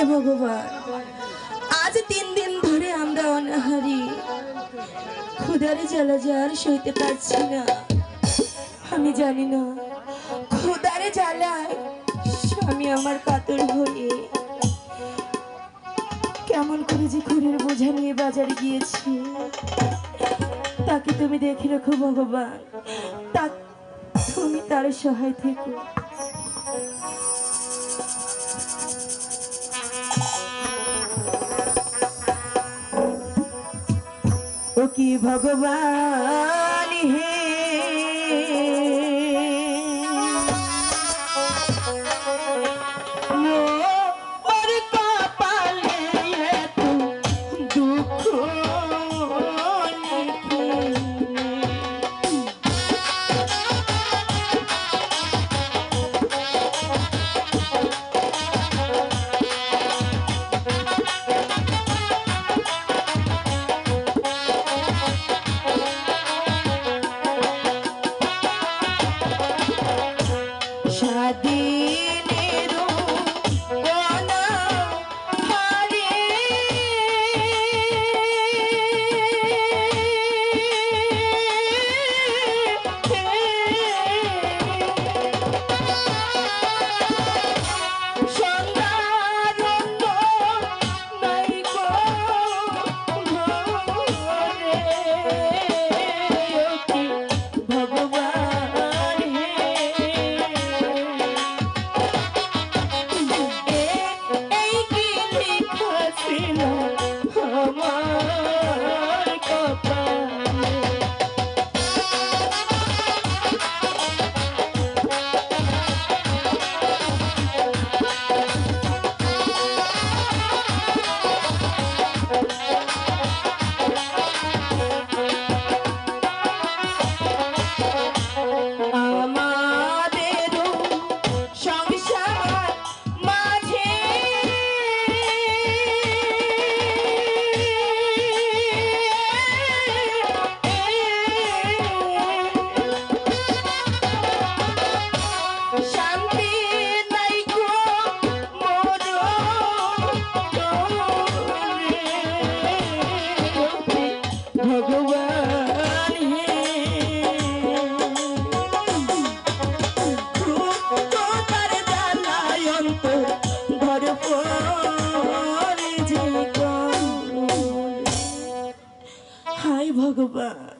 হে ভগবান। আজ তিন দিন ধরে আমরা অনাহারি। ক্ষুধারে জ্বালা যার সইতে পারছি না। আমি জানি না, ক্ষুধারে জ্বালায় স্বামী আমার কাতর হয়ে কেমন করে যে ঘুরের বোঝা নিয়ে বাজারে গিয়েছি। তাকে তুমি দেখে রাখো, ভগবান। তা তুমি তার সহায় থেকো। कि भगवान है। সাদী ভগবান হে তোমার জ্বালায় অন্তর, ঘর পরে যে কমল। ভগবান,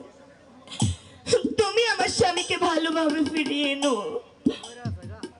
তুমি আমার স্বামীকে ভালোভাবে ফিরিয়ে এনো